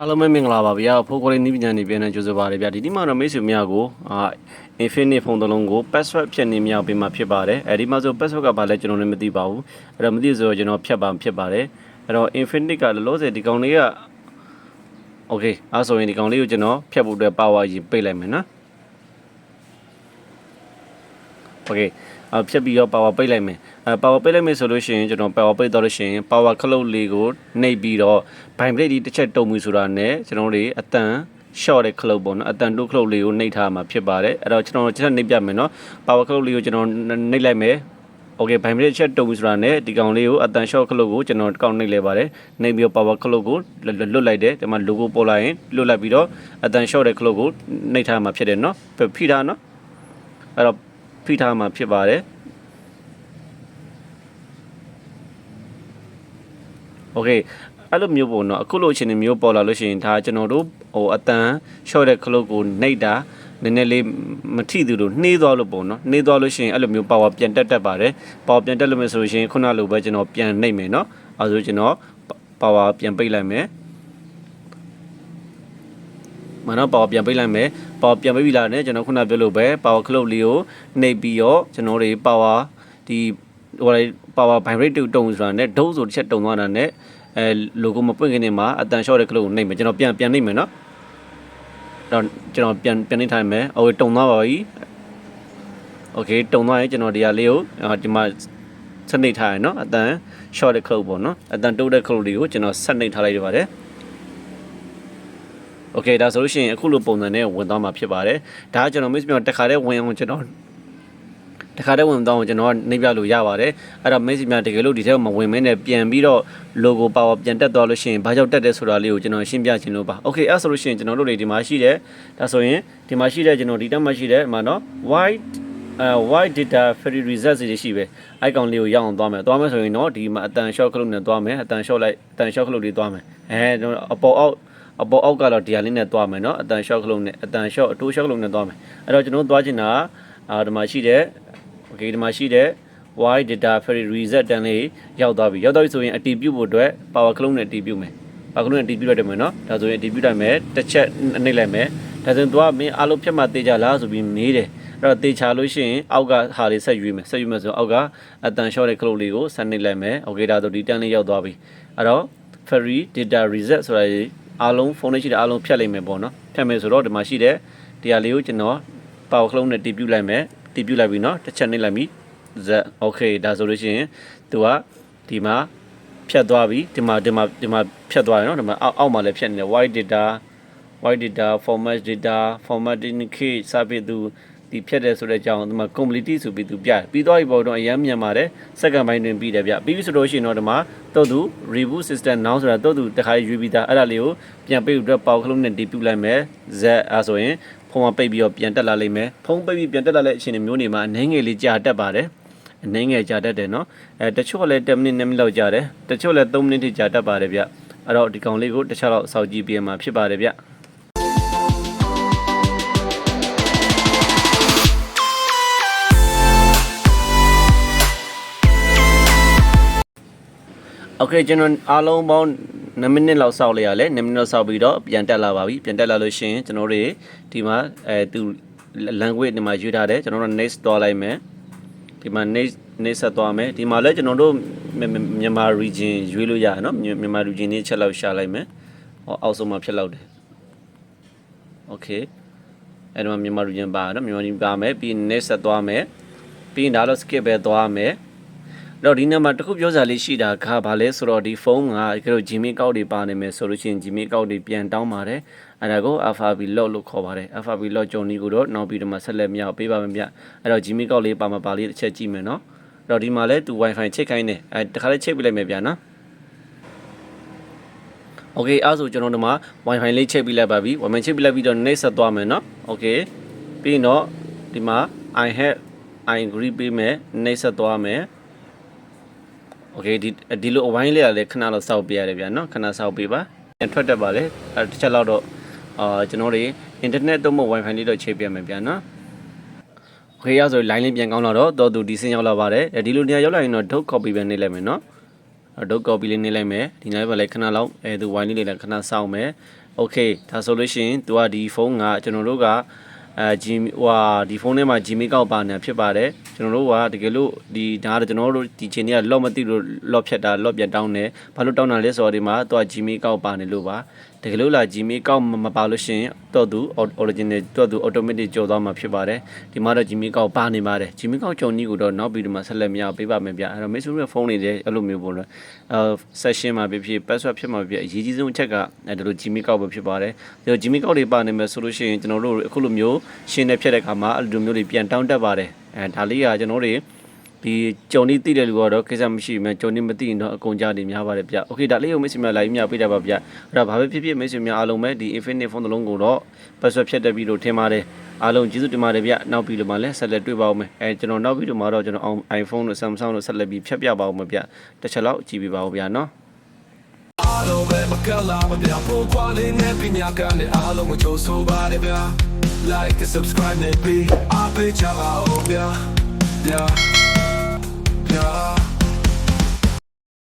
အားလုံးပဲမင်္ဂလာပါဗျာဖိုးကိုလေးနီးပညာနေပြန်နေကြိုဆိုပါရဗျာဒီနေ့မှာတော့မိတ်ဆွေများကိုအာ Infinite ဖုန်းတစ်လုံးကို password ဖြတ်နေမြောက်ပေးမှာဖြစ်ပါတယ်အဲဒီမှာဆို password ကဘာလဲကျွန်တော်လည်းမသိပါဘူးအဲ့တော့မသိဆိုတော့ကျွန်တော်ဖြတ်ပါဖြစ်ပါတယ်အဲ့တော့ Infinite ကလောလောဆယ်ဒီကောင်လေးက Okay အဲ့ဆိုရင်ဒီကောင်လေးကိုကျွန်တော်ဖြတ်ဖို့အတွက် power ကြီးပိတ်လိုက်မယ်နော် Okay အဖြတ်ပြီးတော့ power ပိတ်လိုက်မယ် အဲ power ပိတ်လိုက်မယ်ဆိုလို့ရှိရင်ကျွန်တော် power ပိတ်တော့လို့ရှိရင် power ခလုတ်လေးကိုနှိပ်ပြီးတော့ vibrate ဒီတစ်ချက်တုံမှုဆိုတာနဲ့ကျွန်တော်တို့အတန် short တဲ့ခလုတ်ပေါ့နော်အတန်တိုးခလုတ်လေးကိုနှိပ်ထားမှာဖြစ်ပါတယ်အဲ့တော့ကျွန်တော်ချက်နှိပ်ပြမယ်နော် power ခလုတ်လေးကိုကျွန်တော်နှိပ်လိုက်မယ် Okay ဗိုင်ဘရချက်တုံဆိုတာနဲ့ဒီကောင်လေးကိုအတန် short ခလုတ်ကိုကျွန်တော်ကောက်နှိပ်လိုက်ပါတယ်နှိပ်ပြီးတော့ power ခလုတ်ကိုလွတ်လိုက်တယ်ဒီမှာ logo ပေါ်လာရင်လွတ်လိုက်ပြီးတော့အတန် short တဲ့ခလုတ်ကိုနှိပ်ထားမှာဖြစ်တယ်နော်ဖိထားနော်အဲ့တော့ဖိထားမှာဖြစ်ပါတယ် โอเคအဲ့လိုမျိုးပေါ့နော်အခုလိုအခြေအနေမျိုးပေါ်လာလို့ရှိရင်ဒါကျွန်တော်တို့ဟိုအတန်ရှော့တဲ့ခလုတ်ကိုနှိပ်တာနည်းနည်းလေးမထိသူလို့နှေးသွားလို့ပေါ့နော်နှေးသွားလို့ရှိရင်အဲ့လိုမျိုးပါဝါပြန်တက်တက်ပါတယ်ပါဝါပြန်တက်လို့မယ်ဆိုလို့ရှိရင်ခုနလိုပဲကျွန်တော်ပြန်နှိပ်မယ်နော်အဲဆိုကျွန်တော်ပါဝါပြန်ပိတ်လိုက်မယ်မနော်ပါဝါပြန်ပိတ်လိုက်မယ်ပါဝါပြန်ပိတ်ပြီးလာတယ်ကျွန်တော်ခုနပြောလို့ပဲပါဝါခလုတ်လေးကိုနှိပ်ပြီးတော့ကျွန်တော်တွေပါဝါဒီ ဟိုလေပါဝါ vibrate တုံဆိုတာနဲ့ဒုတ်ဆိုတစ်ချက်တုံသွားတာနဲ့အဲ logo မပွင့်ခင်နေမှာအတန်လျှော့တဲ့ခလုတ်ကိုနှိပ်မယ်ကျွန်တော်ပြန်ပြန်နှိပ်မယ်နော်တော့ကျွန်တော်ပြန်ပြန်နှိပ်ထားမယ်ဟိုတုံသွားပါပြီโอเคတုံသွားရင်ကျွန်တော်ဒီဟာလေးကိုဒီမှာဆက်နှိပ်ထားရနော်အတန် short တဲ့ခလုတ်ပေါ့နော်အတန်တိုးတဲ့ခလုတ်လေးကိုကျွန်တော်ဆက်နှိပ်ထားလိုက်ရပါတယ်โอเคဒါဆိုလို့ရှိရင်အခုလိုပုံစံနဲ့ဝင်သွားမှာဖြစ်ပါတယ်ဒါကကျွန်တော် miss မြောက်တစ်ခါတည်းဝင်အောင်ကျွန်တော် တခါတည်းဝင်တော့ကျွန်တော်ကနေပြလို့ရပါတယ်အဲ့တော့ Messi များတကယ်လို့ဒီထဲမှာဝင်မင်းနဲ့ပြန်ပြီးတော့ logo power ပြန်တက်သွားလို့ရှိရင်ဘာကြောင့်တက်တယ်ဆိုတာလေးကိုကျွန်တော်ရှင်းပြချင်လို့ပါ Okay အဲ့ဆိုလို့ရှိရင်ကျွန်တော်တို့တွေဒီမှာရှိတယ်ဒါဆိုရင်ဒီမှာရှိတဲ့ကျွန်တော်ဒီတက်မှာရှိတဲ့ဒီမှာနော် white အဲ white data free reset တွေရှိပဲ icon လေးကိုရအောင်သွားမယ်သွားမယ်ဆိုရင်တော့ဒီမှာအတန် short ခလုတ်နဲ့သွားမယ်အတန် short လိုက်အတန် short ခလုတ်လေးသွားမယ်အဲအပေါ်အောက်အပေါ်အောက်ကတော့ဒီဟာလေးနဲ့သွားမယ်เนาะအတန် short ခလုတ်နဲ့အတန် short အတိုး short ခလုတ်နဲ့သွားမယ်အဲ့တော့ကျွန်တော်သွားချင်တာအာဒီမှာရှိတဲ့ okay ဒီမှာရှိတဲ့ y data free reset တန်းလေးရောက်သွားပြီရောက်သွားပြီဆိုရင်အတည်ပြုဖို့အတွက် power clone နဲ့အတည်ပြုမယ် power clone နဲ့အတည်ပြုလိုက်တယ်မယ်နော်ဒါဆိုရင်အတည်ပြုလိုက်မယ်တစ်ချက်နှိပ်လိုက်မယ်ဒါဆိုရင် तू ကမင်းအားလုံးဖြတ်မှတေးကြလားဆိုပြီးမေးတယ်အဲ့တော့တေးချလို့ရှိရင်အောက်ကဟာလေးဆက်ယူမယ်ဆက်ယူမယ်ဆိုတော့အောက်ကအတန် short တဲ့ clone လေးကိုဆက်နှိပ်လိုက်မယ် okay ဒါဆိုဒီတန်းလေးရောက်သွားပြီအဲ့တော့ free data reset ဆိုတာအားလုံးဖုန်းနဲ့ရှိတဲ့အားလုံးဖြတ်လိုက်မယ်ပေါ့နော်ဖြတ်မယ်ဆိုတော့ဒီမှာရှိတဲ့ဒီဟာလေးကိုကျွန်တော် power clone နဲ့တည်ပြုလိုက်မယ် တည်ပြုလိုက်ပြီเนาะတစ်ချက်နှိပ်လိုက်ပြီ z okay ဒါဆိုလို့ရှိရင်သူကဒီမှာဖြတ်သွားပြီဒီမှာဒီမှာဒီမှာဖြတ်သွားရเนาะဒီမှာအောက်အောက်မှာလည်းဖြတ်နေတယ် white data white data format data format indicate စပစ်သူဒီဖြတ်တယ်ဆိုတဲ့အကြောင်းဒီမှာ complete ဆိုပြီးသူပြတယ်ပြီးသွားပြီပေါ့တော့အရင်မြန်ပါတယ်စက္ကန့်ပိုင်းတွင်ပြီးတယ်ဗျပြီးပြီဆိုလို့ရှိရင်တော့ဒီမှာတော့သူ reboot system now ဆိုတာတော့သူတခါရွေးပြီးသားအဲ့ဒါလေးကိုပြန်ပိတ်ပြီးတော့ပေါက်ခလုံးနဲ့ဒီပြုလိုက်မယ် z အဲဆိုရင် ဖုန်းကပိတ်ပြီးတော့ပြန်တက်လာလိမ့်မယ်ဖုန်းပိတ်ပြီးပြန်တက်လာတဲ့အခြေအနေမျိုးတွေမှာအနေငယ်လေးကြာတက်ပါတယ်အနေငယ်ကြာတက်တယ်နော်အဲတချို့ကလည်း10မိနစ်2မိနစ်လောက်ကြာတယ်တချို့လည်း3မိနစ်ထိကြာတက်ပါတယ်ဗျအဲ့တော့ဒီကောင်လေးကိုတစ်ခြားတော့စောက်ကြည့်ပြမှာဖြစ်ပါတယ်ဗျ โอเคကျွန်တော်အားလုံးပေါင်း 9မိနစ်လောက်စောက်လိုက်ရလဲ9မိနစ်လောက်စောက်ပြီးတော့ပြန်တက်လာပါပြီပြန်တက်လာလို့ရှိရင်ကျွန်တော်တွေဒီမှာအဲသူ language ဒီမှာယူထားတယ်ကျွန်တော်တို့ next သွားလိုက်မယ်ဒီမှာ next next ဆက်သွားမယ်ဒီမှာလဲကျွန်တော်တို့မြန်မာ region ရွေးလို့ရတယ်နော်မြန်မာ region လေးချက်လောက်ရှာလိုက်မယ်ဟောအောက်ဆုံးမှာဖြစ်လောက်တယ်โอเคအဲ့တော့မြန်မာ region ပါနော်မြန်မာ region ပါမယ်ပြီး next ဆက်သွားမယ်ပြီးရင်ဒါတော့ skip ပဲသွားမယ် တော့ဒီနေ့မှာတခုပြောစရာလေးရှိတာကဘာလဲဆိုတော့ဒီဖုန်းကကျတော့ Gmail ကောက်တွေပါနေမယ်ဆိုလို့ရှိရင် Gmail ကောက်တွေပြန်တောင်းပါတယ်အဲ့ဒါကို Alphabet Lock လို့ခေါ်ပါတယ် Alphabet Lock ကြုံဒီကိုတော့နောက်ပြီးတော့မှဆက်လက်မြောက်ပေးပါမယ်ဗျအဲ့တော့ Gmail ကောက်လေးပါမပါလေးတစ်ချက်ကြည့်မယ်နော်အဲ့တော့ဒီမှာလဲသူ Wi-Fi ချိတ်ခိုင်းတယ်အဲတခါလေးချိတ်ပြလိုက်မယ်ဗျာနော် Okay အဲ့ဆိုကျွန်တော်တို့မှာ Wi-Fi လေးချိတ်ပြလိုက်ပါပြီ Wi-Fi ချိတ်ပြလိုက်ပြီးတော့ next ဆက်သွားမယ်နော် Okay ပြီးရင်တော့ဒီမှာ I have I agree ပေးမယ် next ဆက်သွားမယ် โอเคဒီဒီလိုအဝိုင်းလေးကလည်းခဏတော့စောက်ပြရတယ်ဗျာနော်ခဏစောက်ပြပါပြန်ထွက်တတ်ပါလေအဲတစ်ချက်လောက်တော့အာကျွန်တော်တွေအင်တာနက်တော့မဟုတ် wifi လေးတော့ချိန်ပြမယ်ဗျာနော်โอเคရဆို line လေးပြန်ကောင်းလာတော့တော့သူဒီစင်းရောက်လာပါတယ်ဒီလိုနေရာရောက်လာရင်တော့ dot copy ပဲနေလိုက်မယ်နော် dot copy လေးနေလိုက်မယ်ဒီနေ့ပဲလည်းခဏလောက်အဲသူ wifi လေးလည်းခဏစောက်မယ် โอเคဒါဆိုလို့ရှိရင် तू ကဒီဖုန်းကကျွန်တော်တို့က အဲ G ဟိုဟာဒီဖုန်းထဲမှာ Gmail ကောက်ပါနေဖြစ်ပါတယ်ကျွန်တော်တို့ကတကယ်လို့ဒီဒါကတော့ကျွန်တော်တို့ဒီချိန်ကြီးက lock မသိလို့ lock ဖြတ်တာ lock ပြန်တောင်းတယ်ဘာလို့တောင်းတာလဲဆိုတော့ဒီမှာ तू က Gmail ကောက်ပါနေလို့ပါတကယ်လို့လာ Gmail ကောက်မပါလို့ရှိရင်တော့သူ original တော့သူ automatic ကြော်သွားမှာဖြစ်ပါတယ်ဒီမှာတော့ Gmail ကောက်ပါနေပါတယ် Gmail ကောက်ကြော်နည်းကိုတော့နောက်ပြီးဒီမှာဆက်လက်မရပေးပါမယ်ဗျအဲ့တော့ Mate ရဲ့ဖုန်းလေးတွေအဲ့လိုမျိုးပေါ့နော်အဲ session မှာဖြစ်ဖြစ် password ဖြစ်မှာဖြစ်အရေးကြီးဆုံးအချက်ကအဲ့ဒါလို Gmail ကောက်ပဲဖြစ်ပါတယ်ဒီတော့ Gmail ကောက်တွေပါနေမယ်ဆိုလို့ရှိရင်ကျွန်တော်တို့အခုလိုမျိုးရှင်းနေဖြစ်တဲ့အခါမှာအဲ့လိုမျိုးတွေပြန်တောင်းတက်ပါတယ်အဲဒါလေးကကျွန်တော်တို့ဒီကြုံနေသိတဲ့လူကတော့ကိစ္စမရှိဘူးကြုံနေမသိရင်တော့အကုန်ကြနေများပါတယ်ဗျ။ Okay ဒါလေးကိုမိတ်ဆွေများလိုက်မြပေးတာပါဗျ။အဲ့ဒါဘာပဲဖြစ်ဖြစ်မိတ်ဆွေများအားလုံးပဲဒီ Infinite Phone တစ်လုံးကိုတော့ password ဖြတ်တက်ပြီးလို့ထင်ပါတယ်။အားလုံးကျေးဇူးတင်ပါတယ်ဗျ။နောက်ပြီးတော့မှလည်းဆက်လက်တွေ့ပါဦးမယ်။အဲကျွန်တော်နောက်ပြီးတော့မှတော့ကျွန်တော် iPhone တို့ Samsung တို့ဆက်လက်ပြီးဖြတ်ပြပါဦးမယ်ဗျ။တစ်ချက်လောက်ကြည့်ပြပါဦးဗျာနော်။အားလုံးပဲမကလာမပြဖို့ကွာလေးနဲ့ပညာကလည်းအားလုံးကိုကြိုးဆိုပါတယ်ဗျာ like a subscribe maybe. I'll be Java, oh yeah, yeah, yeah.